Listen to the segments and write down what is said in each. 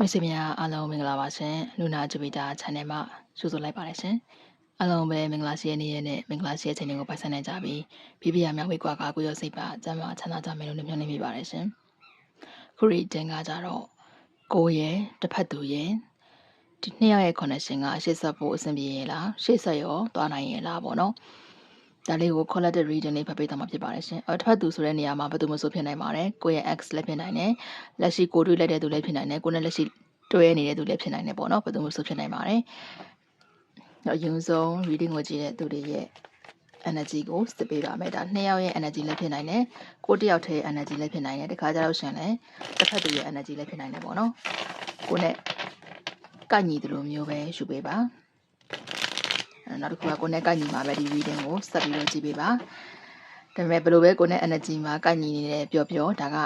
မိတ်ဆွေများအားလုံးမင်္ဂလာပါရှင်လူနာဂျပီတာ channel မှာကြိုဆိုလိုက်ပါတယ်ရှင်အားလုံးပဲမင်္ဂလာရှိတဲ့နေ့ရက်နဲ့မင်္ဂလာရှိတဲ့ချိန်တွေကိုပိုင်ဆိုင်နိုင်ကြပြီးပြပြရများဝေကွာကကိုရောစိတ်ပါကျမ်းမာချမ်းသာကြမယ်လို့မျှော်လင့်မိပါတယ်ရှင်ခုရီတင်ကကြတော့ကိုရဲ့တစ်ဖက်သူရဲ့ဒီနှစ်ယောက်ရဲ့ connection ကရှေ့ဆက်ဖို့အဆင်ပြေရဲ့လားရှေ့ဆက်ရောသွားနိုင်ရဲ့လားပေါ့နော် ဒါလေးကို collected reading လေးဖတ်ပေးသွားမှာဖြစ်ပါတယ်ရှင်။အထက်သူဆိုတဲ့နေရာမှာဘယ်သူမှဆိုဖြစ်နိုင်ပါတယ်။ကိုယ့်ရဲ့ X လည်းဖြစ်နိုင်တယ်။လက်ရှိကိုတွေ့လိုက်တဲ့သူလည်းဖြစ်နိုင်တယ်။ကိုယ်နဲ့လက်ရှိတွေ့ရနေတဲ့သူလည်းဖြစ်နိုင်တယ်ပေါ့နော်။ဘယ်သူမှဆိုဖြစ်နိုင်ပါတယ်။တော့အရင်ဆုံး reading ကိုကြည့်တဲ့သူတွေရဲ့ energy ကိုစစ်ပေးပါမယ်။ဒါနှစ်ယောက်ရဲ့ energy လည်းဖြစ်နိုင်တယ်။ကိုယ်တစ်ယောက်တည်းရဲ့ energy လည်းဖြစ်နိုင်တယ်။တခါကျတော့ရှင်လည်းတစ်ဖက်သူရဲ့ energy လည်းဖြစ်နိုင်တယ်ပေါ့နော်။ကိုယ်နဲ့ကညီသူလိုမျိုးပဲယူပေးပါ။ နောက်တစ်ခုကကိုယ်နဲ့ကညီမှာပဲဒီ reading ကိုဆက်ပြီးတော့ကြည့်ပေးပါဒါပေမဲ့ဘယ်လိုပဲကိုယ်နဲ့ energy မှာကညီနေတယ်ပြောပြောဒါက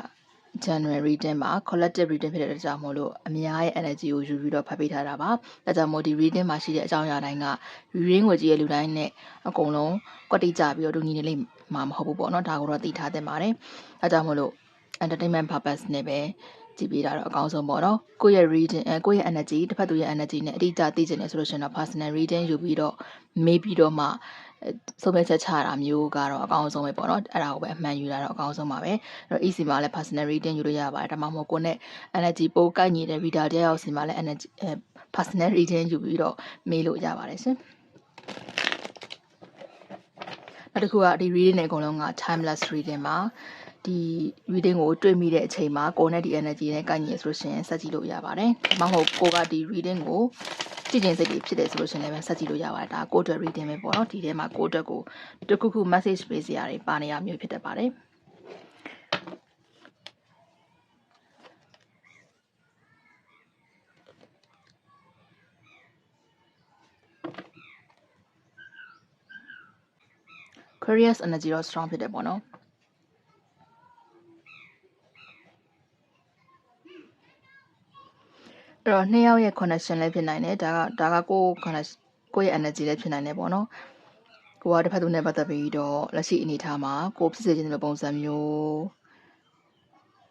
January reading မှာ collective reading ဖြစ်တဲ့အတွက်ကြောင့်မို့လို့အများရဲ့ energy ကိုယူပြီးတော့ဖတ်ပေးထားတာပါ။ဒါကြောင့်မို့ဒီ reading မှာရှိတဲ့အကြောင်းအရာတိုင်းက reading ကိုကြည့်ရလူတိုင်းနဲ့အကုန်လုံးကွက်တိကြပြီးတော့ဒုညီနေလိမ့်မှာမဟုတ်ဘူးပေါ့နော်။ဒါကိုတော့သိထားသင့်ပါတယ်။ဒါကြောင့်မို့လို့ entertainment purpose နဲ့ပဲ ကြည့်ပေးတာတော့အကောင်းဆုံးပေါ့နော်ကိုယ့်ရဲ့ reading အဲကိုယ့်ရဲ့ energy တစ်ဖက်သူရဲ့ energy နဲ့အတိအကျသိချင်တယ်ဆိုလို့ရှိရင်တော့ personal reading ယူပြီးတော့မေးပြီးတော့မှဆုံးဖြတ်ချက်ချတာမျိုးကတော့အကောင်းဆုံးပဲပေါ့နော်အဲ့ဒါကိုပဲအမှန်ယူတာတော့အကောင်းဆုံးပါပဲအဲ့တော့ easy မှာလည်း personal reading ယူလို့ရပါတယ်ဒါမှမဟုတ်ကိုယ်နဲ့ energy ပိုကိုက်ညီတဲ့ reader တယောက်စီမှာလည်း energy personal reading ယူပြီးတော့မေးလို့ရပါတယ်ရှင်နောက်တစ်ခုကဒီ reading တွေအကုန်လုံးက timeless reading မှာ ဒီ reading ကိုတွေ့မိတဲ့အချိန်မှာကိုယ်နဲ့ဒီ energy နဲ့ကိုက်ညီဆိုလို့ရှိရင်ဆက်ကြည့်လို့ရပါတယ်။ဒါမှမဟုတ်ကိုကဒီ reading ကိုကြည့်ကျင်စိတ်တွေဖြစ်တယ်ဆိုလို့ရှိရင်လည်းဆက်ကြည့်လို့ရပါတယ်။ဒါကိုယ့်အတွက် reading ပဲပေါ့နော်။ဒီထဲမှာကိုယ့်အတွက်ကိုတခုခု message ပေးစရာတွေပါနေရမျိုးဖြစ်တတ်ပါတယ်။ Curious energy တော့ strong ဖြစ်တယ်ပေါ့နော်။ အဲ့တော့နှစ်ယောက်ရဲ့ connection လည်းဖြစ်နိုင်တယ်ဒါကဒါကကိုယ် connection ကိုယ့်ရဲ့ energy လည်းဖြစ်နိုင်တယ်ပေါ့နော်ကိုကတစ်ဖက်သူနဲ့ပတ်သက်ပြီးတော့လက်ရှိအနေအထားမှာကိုဖြစ်စေချင်တဲ့ပုံစံမျိုး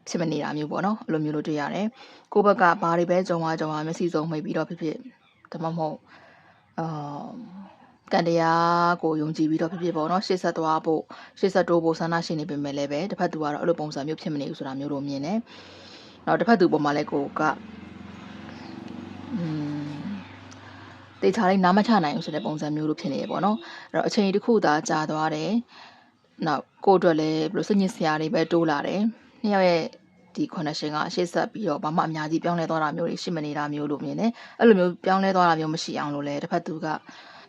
ဖြစ်မနေတာမျိုးပေါ့နော်အဲ့လိုမျိုးလို့တွေ့ရတယ်ကိုဘက်ကဘာတွေပဲကြုံရကြုံရမျက်စိစုံမှိတ်ပြီးတော့ဖြစ်ဖြစ်ဒါမှမဟုတ်အာကံတရားကိုယုံကြည်ပြီးတော့ဖြစ်ဖြစ်ပေါ့နော်ရှေ့ဆက်သွားဖို့ရှေ့ဆက်တိုးဖို့ဆန္ဒရှိနေပေမဲ့လည်းပဲတစ်ဖက်သူကတော့အဲ့လိုပုံစံမျိုးဖြစ်မနေဘူးဆိုတာမျိုးလို့မြင်တယ်။နောက်တစ်ဖက်သူပေါ်မှာလည်းကိုကอืม တေချာလေးနားမချနိုင်ဘူးဆိုတဲ့ပုံစံမျိုးလိုဖြစ်နေရပေါ့နော်အဲ့တော့အချိန်တစ်ခုသာကြာသွားတယ်နောက်ကိုအတွက်လည်းဘယ်လိုစညစ်စရာတွေပဲတိုးလာတယ်နှစ်ယောက်ရဲ့ဒီ connection ကရှေ့ဆက်ပြီးတော့ဘာမှအများကြီးပြောင်းလဲသွားတာမျိုးတွေရှိမနေတာမျိုးလို့မြင်တယ်အဲ့လိုမျိုးပြောင်းလဲသွားတာမျိုးမရှိအောင်လို့လည်းတစ်ဖက်သူက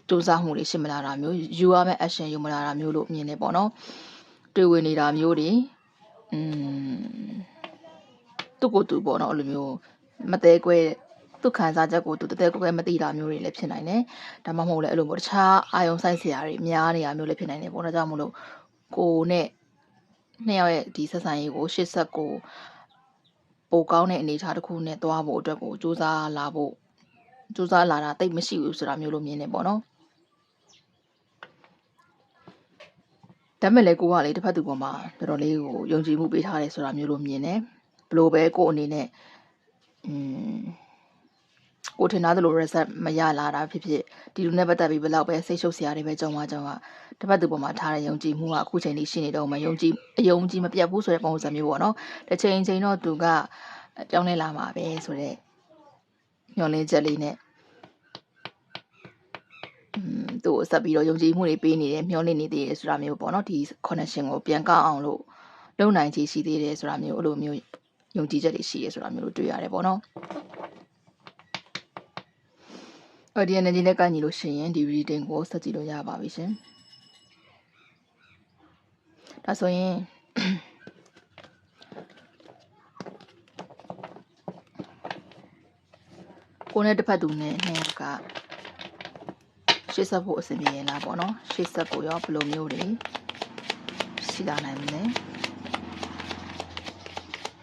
စူးစမ်းမှုတွေရှိမလာတာမျိုးယူရမယ့် action ယူမလာတာမျိုးလို့မြင်နေပေါ့နော်တွေ့ဝင်နေတာမျိုးတွေอืมသူ့ကိုယ်သူပေါ့နော်အဲ့လိုမျိုးမသေးကွဲ သူ့ခံစားချက်ကိုသူတသက်ကိုပဲမသိတာမျိုးတွေလည်းဖြစ်နိုင်တယ်။ဒါမှမဟုတ်လည်းအဲ့လိုမျိုးတခြားအာယုံဆိုင်စရာတွေများနေတာမျိုးလည်းဖြစ်နိုင်တယ်ပေါ့။ဒါကြောင့်မလို့ကိုနဲ့နှစ်ယောက်ရဲ့ဒီဆက်ဆံရေးကိုရှစ်ဆက်ကိုပိုကောင်းတဲ့အနေအထားတစ်ခုနဲ့သွားဖို့အတွက်ကိုစူးစမ်းလာဖို့စူးစမ်းလာတာတိတ်မရှိဘူးဆိုတာမျိုးလိုမြင်နေပေါ့နော်။ဒါမဲ့လည်းကိုကလေတစ်ဖက်သူပေါ်မှာတော်တော်လေးကိုယုံကြည်မှုပေးထားတယ်ဆိုတာမျိုးလိုမြင်တယ်။ဘလို့ပဲကိုအနေနဲ့อืม ကိုထင်သားသလို result မရလာတာဖြစ်ဖြစ်ဒီလူနဲ့ပတ်သက်ပြီးဘယ်တော့ပဲစိတ်ရှုပ်စရာတွေပဲကြုံသွားကြုံကတစ်ပတ်သူပေါ်မှာထားတဲ့ယုံကြည်မှုကအခုချိန်ထိရှိနေတော့မှယုံကြည်အယုံကြည်မပြတ်ဘူးဆိုတဲ့ပုံစံမျိုးပေါ့နော်တစ်ချိန်ချိန်တော့သူကပြောင်းလဲလာမှာပဲဆိုတဲ့ညှော်လင်းချက်လေးနဲ့သူ့ကိုဆက်ပြီးတော့ယုံကြည်မှုတွေပေးနေတယ်မျှော်လင့်နေသေးတယ်ဆိုတာမျိုးပေါ့နော်ဒီ connection ကိုပြန်ကောက်အောင်လို့လုပ်နိုင်ချေရှိသေးတယ်ဆိုတာမျိုးအဲ့လိုမျိုးယုံကြည်ချက်တွေရှိတယ်ဆိုတာမျိုးတွေ့ရတယ်ပေါ့နော် အော်ဒီ energy နဲ့ကညီလို့ရှိရင်ဒီ reading ကိုဆက်ကြည့်လို့ရပါပြီရှင်ဒါဆိုရင်ကိုနဲ့တစ်ဖက်သူနဲ့နှစ်ယောက်ကရှေ့ဆက်ဖို့အဆင်ပြေရင်လားပေါ့နော်ရှေ့ဆက်ဖို့ရောဘယ်လိုမျိုးတွေရှိလာနိုင်မလဲ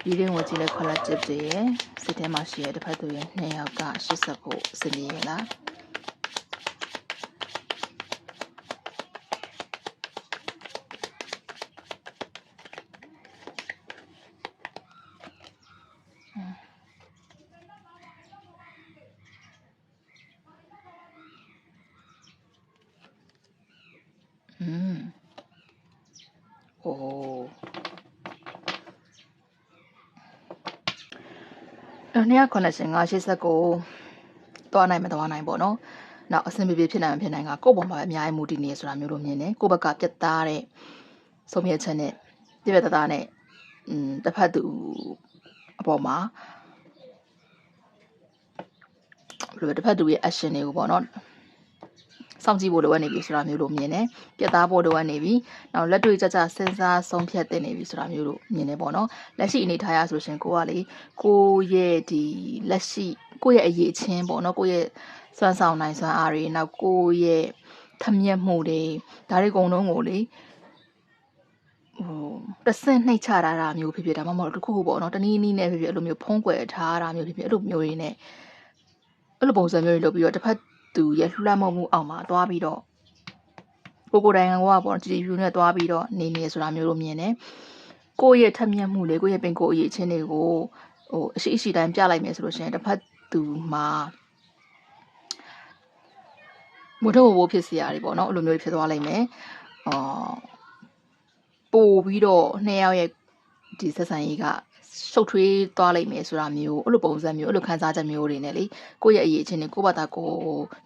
ဒီရင်ကိုကြည့်လဲ collective တွေရဲ့ စိတ်ထဲမှာရှိတဲ့တစ်ဖက်သူရဲ့နှစ်ယောက်ကရှေ့ဆက်ဖို့အဆင်ပြေရင်လား အဲ့နှစ်ယောက် connection ကရှေ့ဆက်ကိုသွားနိုင်မသွားနိုင်ပေါ့နော်နောက်အဆင်ပြေပြေဖြစ်နိုင်မဖြစ်နိုင်ကကိုယ့်ပေါ်မှာပဲအများကြီးမူတည်နေဆိုတာမျိုးလို့မြင်တယ်ကိုယ့်ဘက်ကပြတ်သားတဲ့ဆုံးဖြတ်ချက်နဲ့ပြည့်ပြတ်သားသားနဲ့อืมတစ်ဖက်သူအပေါ်မှာဘယ်လိုလဲတစ်ဖက်သူရဲ့ action တွေကိုပေါ့နော် စောင့်ကြည့်ဖို့လိုအပ်နေပြီဆိုတာမျိုးလို့မြင်တယ်။ပြတ်သားဖို့လိုအပ်နေပြီ။နောက်လက်တွေ့ကြကြစဉ်းစားဆုံးဖြတ်သင့်နေပြီဆိုတာမျိုးလို့မြင်တယ်ပေါ့နော်။လက်ရှိအနေထားရဆိုလို့ရှရင်ကိုကလေကိုရဲ့ဒီလက်ရှိကိုရဲ့အရေးချင်းပေါ့နော်ကိုရဲ့စွမ်းဆောင်နိုင်စွမ်းအားတွေနောက်ကိုရဲ့ထမျက်မှုတွေဒါတွေအကုန်လုံးကိုလေဟိုတဆင့်နှိတ်ချတာတာမျိုးဖြစ်ဖြစ်ဒါမှမဟုတ်တစ်ခုခုပေါ့နော်တနည်းနည်းနဲ့ဖြစ်ဖြစ်အဲ့လိုမျိုးဖုံးကွယ်ထားတာမျိုးဖြစ်ဖြစ်အဲ့လိုမျိုးတွေနဲ့အဲ့လိုပုံစံမျိုးတွေလုပ်ပြီးတော့တစ်ဖက် သူရဲ့လှမ်းမမှုအောက်မှာသွားပြီးတော့ကိုကိုတိုင်ကပေါ့နော် GPU နဲ့သွားပြီးတော့နေနေဆိုတာမျိုးလို့မြင်တယ်ကိုယ့်ရဲ့ထမျက်မှုတွေကိုယ့်ရဲ့ပင်ကိုယ်အရေးချင်းတွေကိုဟိုအရှိအရှိတိုင်းပြလိုက်မယ်ဆိုလို့ရှိရင်တစ်ဖက်သူမှာမုတ်ထုတ်ဘိုးဖြစ်စရာတွေပေါ့နော်အဲ့လိုမျိုးဖြစ်သွားလိမ့်မယ်အော်ပို့ပြီးတော့နှစ်ယောက်ရဲ့ဒီဆက်ဆံရေးက ရှုပ်ထွေးသွားလိမ့်မယ်ဆိုတာမျိုးအဲ့လိုပုံစံမျိုးအဲ့လိုခံစားချက်မျိုးတွေနဲ့လေကိုယ့်ရဲ့အရေးအချင်းတွေကိုယ့်ဘာသာကို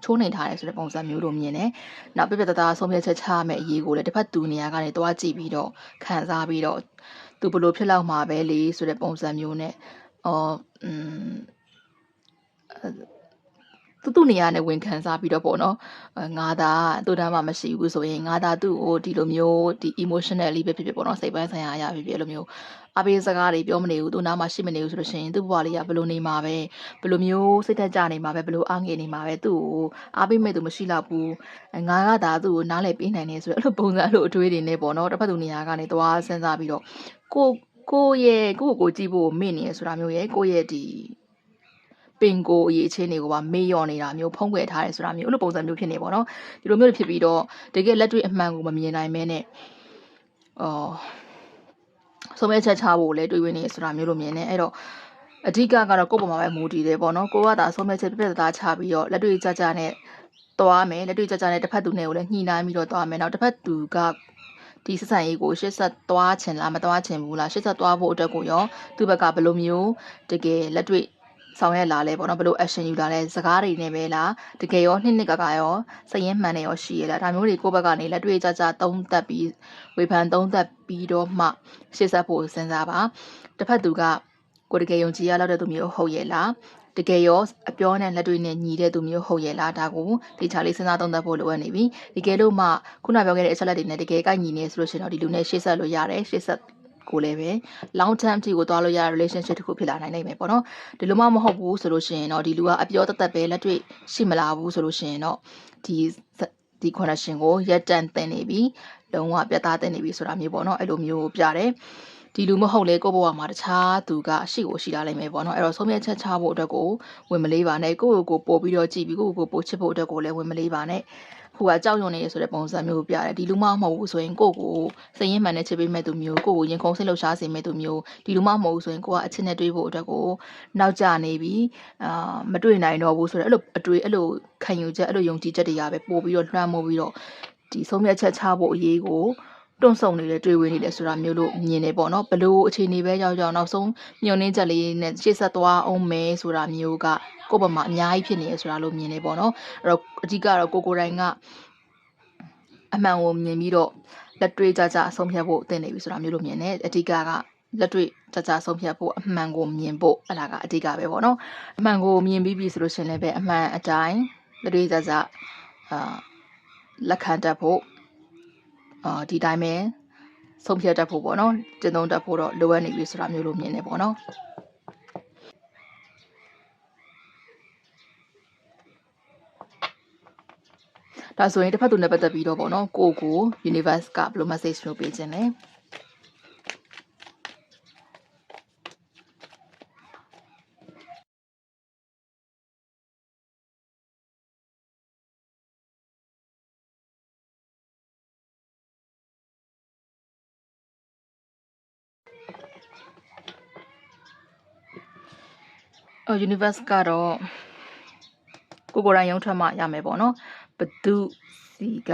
ချိုးနှိမ်ထားတယ်ဆိုတဲ့ပုံစံမျိုးလိုမြင်တယ်။နောက်ပြပြတသားဆုံးဖြတ်ချက်ချရမယ့်အရေးကိုလည်းတစ်ဖက်သူနေရာကနေတွားကြည့်ပြီးတော့ခံစားပြီးတော့သူဘလို့ဖြစ်လောက်မှာပဲလေဆိုတဲ့ပုံစံမျိုးနဲ့အော်อืม သူ့သူ့နေရာနဲ့ဝင်ခံစားပြီးတော့ပေါ့နော်ငါသာသူ့တန်းမှမရှိဘူးဆိုရင်ငါသာသူ့ကိုဒီလိုမျိုးဒီ emotionally ပဲဖြစ်ဖြစ်ပေါ့နော်စိတ်ပိုင်းဆိုင်ရာအရာဖြစ်ဖြစ်အဲ့လိုမျိုးအပေးစကားတွေပြောမနေဘူးသူ့နားမှာရှိမနေဘူးဆိုလို့ရှိရင်သူ့ဘဝလေးကဘယ်လိုနေမှာပဲဘယ်လိုမျိုးစိတ်သက်ကြနေမှာပဲဘယ်လိုအားငယ်နေမှာပဲသူ့ကိုအားပေးမဲ့သူမရှိတော့ဘူးငါကသာသူ့ကိုနားလည်ပေးနိုင်နေဆိုတော့အဲ့လိုပုံစံအဲ့လိုအတွေးတွေနဲ့ပေါ့နော်တစ်ဖက်သူနေရာကနေသွားစဉ်းစားပြီးတော့ကိုကိုရဲ့ကိုကိုကိုကြည့်ဖို့မေ့နေရဆိုတာမျိုးရဲ့ကိုရဲ့ဒီ ပင်ကိုအရေးချင်းတွေကိုပါမေ့လျော့နေတာမျိုးဖုံးကွယ်ထားတယ်ဆိုတာမျိုးအဲ့လိုပုံစံမျိုးဖြစ်နေပေါ့နော်ဒီလိုမျိုးတွေဖြစ်ပြီးတော့တကယ်လက်တွေ့အမှန်ကိုမမြင်နိုင်မဲနဲ့အော်ဆုံးဖြတ်ချက်ချဖို့လည်းတွေးဝင်နေဆိုတာမျိုးလိုမြင်နေအဲ့တော့အဓိကကတော့ကိုယ့်ပုံမှာပဲမူတည်တယ်ပေါ့နော်ကိုကသာဆုံးဖြတ်ချက်ပြပြသားချပြီးတော့လက်တွေ့ကြကြနဲ့သွားမယ်လက်တွေ့ကြကြနဲ့တစ်ဖက်သူနဲ့ကိုလည်းညှိနှိုင်းပြီးတော့သွားမယ်နောက်တစ်ဖက်သူကဒီဆက်ဆံရေးကိုရှေ့ဆက်သွားချင်လားမသွားချင်ဘူးလားရှေ့ဆက်သွားဖို့အတွက်ကိုရောသူ့ဘက်ကဘယ်လိုမျိုးတကယ်လက်တွေ့ ဆောင်ရွက်လာလဲပေါ့နော်ဘယ်လို action ယူလာလဲစကားတွေနဲ့ပဲလားတကယ်ရောနှစ်နှစ်ကကရောစရင်မှန်နေရောရှိရလားဒါမျိုးတွေကိုယ့်ဘက်ကနေလက်တွေ့ကြကြသုံးသပ်ပြီးဝေဖန်သုံးသပ်ပြီးတော့မှရှေ့ဆက်ဖို့စဉ်းစားပါတစ်ဖက်သူကကိုတကယ်ယုံကြည်ရလောက်တဲ့သူမျိုးဟုတ်ရဲ့လားတကယ်ရောအပြောနဲ့လက်တွေ့နဲ့ညီတဲ့သူမျိုးဟုတ်ရဲ့လားဒါကိုဒီချာလေးစဉ်းစားသုံးသပ်ဖို့လိုအပ်နေပြီတကယ်လို့မှခုနပြောခဲ့တဲ့အချက်လက်တွေနဲ့တကယ်ကိုက်ညီနေဆိုလို့ရှိရင်တော့ဒီလူနဲ့ရှေ့ဆက်လို့ရတယ်ရှေ့ဆက် ကိုလည်းပဲ long term အထိကိုသွားလို့ရတဲ့ relationship တစ်ခုဖြစ်လာနိုင်နိုင်မယ်ပေါ့နော်ဒီလိုမှမဟုတ်ဘူးဆိုလို့ရှိရင်တော့ဒီလူကအပြောတသက်ပဲလက်တွေ့ရှိမလာဘူးဆိုလို့ရှိရင်တော့ဒီဒီ connection ကိုရက်တန်တင်နေပြီလုံးဝပြတ်သားတင်နေပြီဆိုတာမျိုးပေါ့နော်အဲ့လိုမျိုးပြတယ်ဒီလူမဟုတ်လေကိုယ့်ဘဝမှာတခြားသူကအရှိကိုရှိလာနိုင်မယ်ပေါ့နော်အဲ့တော့ဆုံးဖြတ်ချက်ချဖို့အတွက်ကိုဝင်မလေးပါနဲ့ကိုယ့်ကိုယ်ကိုပို့ပြီးတော့ကြည့်ပြီးကိုယ့်ကိုယ်ကိုပို့ချစ်ဖို့အတွက်ကိုလည်းဝင်မလေးပါနဲ့ ဟိုကကြောက်ရွံ့နေရဆိုတဲ့ပုံစံမျိုးပြတယ်ဒီလူမမဟုတ်ဘူးဆိုရင်ကိုယ့်ကိုစရင်မှန်နဲ့ချစ်ပေးမဲ့သူမျိုးကိုယ့်ကိုရင်ခုန်စိတ်လှုပ်ရှားစေမဲ့သူမျိုးဒီလူမမဟုတ်ဘူးဆိုရင်ကိုကအချစ်နဲ့တွေးဖို့အတွက်ကိုနောက်ကျနေပြီအာမတွေ့နိုင်တော့ဘူးဆိုတော့အဲ့လိုအတွေ့အဲ့လိုခံယူချက်အဲ့လိုယုံကြည်ချက်တွေကပဲပို့ပြီးတော့လွှမ်းမိုးပြီးတော့ဒီဆုံးဖြတ်ချက်ချဖို့အရေးကို တွန့်ဆုံနေတယ်တွေ့ဝေနေတယ်ဆိုတာမျိုးလို့မြင်နေပေါ့နော်ဘလို့အခြေအနေပဲရောက်ရောက်နောက်ဆုံးညှို့နှင်းချက်လေးနဲ့ရှေ့ဆက်သွားအောင်မယ်ဆိုတာမျိုးကကိုယ့်ဘက်မှာအများကြီးဖြစ်နေရဆိုတာလို့မြင်နေပေါ့နော်အဲ့တော့အဓိကတော့ကိုကိုတိုင်းကအမှန်ကိုမြင်ပြီးတော့လက်တွေ့ကြကြဆုံးဖြတ်ဖို့တင်နေပြီဆိုတာမျိုးလို့မြင်တယ်အဓိကကလက်တွေ့ကြကြဆုံးဖြတ်ဖို့အမှန်ကိုမြင်ဖို့အလားကအဓိကပဲပေါ့နော်အမှန်ကိုမြင်ပြီးပြီဆိုလို့ရှင်လည်းပဲအမှန်အတိုင်းလက်တွေ့ကြကြအာလက်ခံတတ်ဖို့ အာဒီတိုင်းပဲဆုံးဖြတ်တတ်ဖို့ပေါ့နော်ကျင့်သုံးတတ်ဖို့တော့လိုအပ်နေပြီဆိုတာမျိုးလို့မြင်နေပေါ့နော်ဒါဆိုရင်တစ်ဖက်သူနဲ့ပတ်သက်ပြီးတော့ပေါ့နော်ကိုကို universe ကဘယ်လို message မျိုးပေးခြင်းလဲ universe ကတော့ကိုကိုယ်တိုင်ရုံထွက်မှရမယ်ပေါ့နော်ဘသူစီက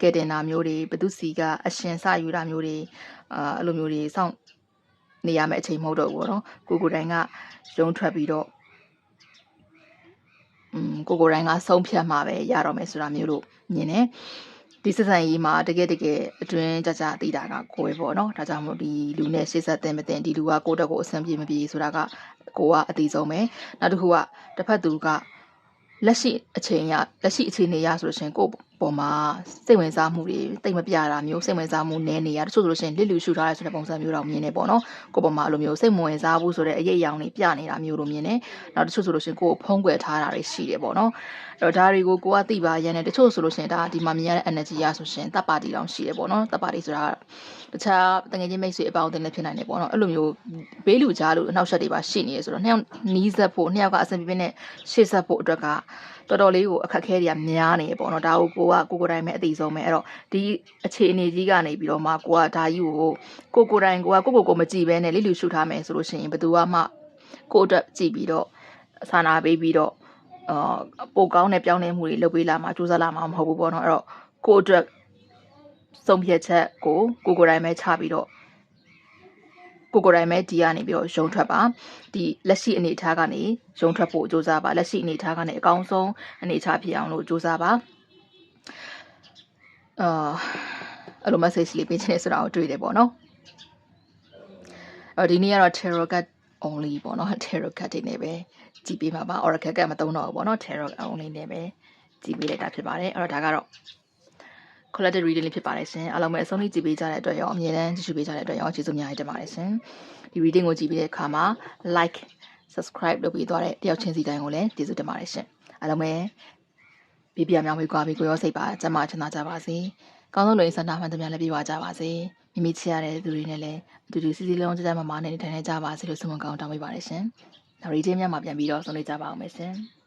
ကဲတင်တာမျိုးတွေဘသူစီကအရှင်စယူတာမျိုးတွေအာအဲ့လိုမျိုးတွေစောင့်နေရမယ့်အချိန်မဟုတ်တော့ဘူးပေါ့နော်ကိုကိုယ်တိုင်ကရုံထွက်ပြီးတော့อืมကိုကိုယ်တိုင်ကဆုံးဖြတ်မှာပဲရတော့မယ်ဆိုတာမျိုးလို့မြင်တယ် ဒီစစံရေးမှာတကယ်တကယ်အတွင်းကြကြသိတာကကိုယ်ပဲပေါ့နော်ဒါကြောင့်မို့ဒီလူနဲ့ရှေ့ဆက်တဲ့မတင်ဒီလူကကိုယ့်တက်ကိုအဆင်ပြေမပြေဆိုတာကကိုကအတိဆုံးပဲနောက်တစ်ခုကတစ်ဖက်သူကလက်ရှိအချိန်ရလက်ရှိအခြေအနေရဆိုလို့ရှရင်ကိုယ့် ပေါ်မှာစိတ်ဝင်စားမှုတွေတိတ်မပြတာမျိုးစိတ်ဝင်စားမှုနည်းနေရတချို့ဆိုလို့ရှရင်လစ်လူရှူထားရဆိုတဲ့ပုံစံမျိုးတော့မြင်နေပေါ့နော်ကိုယ့်ပေါ်မှာအဲ့လိုမျိုးစိတ်မဝင်စားဘူးဆိုတဲ့အရေးအယောင်တွေပြနေတာမျိုးလိုမြင်နေနောက်တချို့ဆိုလို့ရှရင်ကိုယ်ကိုဖုံးကွယ်ထားတာတွေရှိတယ်ပေါ့နော်အဲ့တော့ဒါတွေကိုကိုကသိပါရန်နဲ့တချို့ဆိုလို့ရှရင်ဒါဒီမှာမြင်ရတဲ့ energy ရဆိုရှင်တပ်ပါတီတောင်ရှိတယ်ပေါ့နော်တပ်ပါတီဆိုတာတခြားတငယ်ချင်းမိတ်ဆွေအပေါင်းအသင်းလည်းဖြစ်နိုင်တယ်ပေါ့နော်အဲ့လိုမျိုးဘေးလူကြားလို့အနောက်ရှက်တွေပါရှိနေရဆိုတော့နှစ်ယောက်နီးစပ်ဖို့နှစ်ယောက်ကအဆင်ပြေပြေနဲ့ရှေ့ဆက်ဖို့အတွက်က တော်တော်လေးကိုအခက်အခဲတွေကများနေရပေါ့နော်ဒါကိုကိုကကိုကိုယ်တိုင်ပဲအသိဆုံးပဲအဲ့တော့ဒီအခြေအနေကြီးကနေပြီးတော့မှကိုကဒါကြီးကိုကိုကိုယ်တိုင်ကိုကကိုကိုကိုမကြည့်ပဲနဲ့လိလူရှုထားမယ်ဆိုလို့ရှိရင်ဘယ်သူမှကိုယ့်အတွက်ကြည့်ပြီးတော့စာနာပေးပြီးတော့အာပိုကောင်းတဲ့ပြောင်းလဲမှုတွေလုပ်ပေးလာမှာစူးစမ်းလာမှာမဟုတ်ဘူးပေါ့နော်အဲ့တော့ကိုယ့်အတွက်ဆုံးဖြတ်ချက်ကိုကိုကိုယ်တိုင်ပဲချပြီးတော့ ကိုကိုယ်တိုင်ပဲဒီကနေပြီးတော့ရုံထွက်ပါဒီလက်ရှိအနေအထားကနေရုံထွက်ဖို့စူးစမ်းပါလက်ရှိအနေအထားကနေအကောင်းဆုံးအနေအထားဖြစ်အောင်လို့စူးစမ်းပါအာအဲ့လို message လေးပေးချင်တယ်ဆိုတာကိုတွေ့တယ်ပေါ့နော်အဲ့ဒီနေ့ကတော့ tarot card only ပေါ့နော် tarot card တွေနဲ့ပဲကြည့်ပေးမှာပါ oracle card မသုံးတော့ဘူးပေါ့နော် tarot only နဲ့ပဲကြည့်ပေးလိုက်တာဖြစ်ပါတယ်အဲ့တော့ဒါကတော့ collected reading လေးဖြစ်ပါတယ်ရှင်အားလုံးပဲအဆုံးထိကြည့်ပေးကြတဲ့အတွက်ရောအမြဲတမ်းကြည့်ရှုပေးကြတဲ့အတွက်ရောကျေးဇူးအများကြီးတင်ပါတယ်ရှင်ဒီ reading ကိုကြည့်ပြီးတဲ့အခါမှာ like subscribe လုပ်ပြီးသွားတဲ့တယောက်ချင်းစီတိုင်းကိုလည်းကျေးဇူးတင်ပါတယ်ရှင်အားလုံးပဲပြပြမြောင်ဝေးကွာပြီးကိုရောစိတ်ပါကျန်းမာချမ်းသာကြပါစေကောင်းဆုံးလူရင်းဆန္ဒမှန်သမျှလည်းပြည့်ဝကြပါစေမိမိချစ်ရတဲ့သူတွေနဲ့လည်းအတူတူစီစီလုံးကြကြမမနဲ့နေထိုင်နေကြပါစေလို့ဆုမွန်ကောင်းတောင်းပေးပါတယ်ရှင်နောက် reading များမှာပြန်ပြီးတော့ဆုံးဖြတ်ကြပါအောင်မယ်ရှင်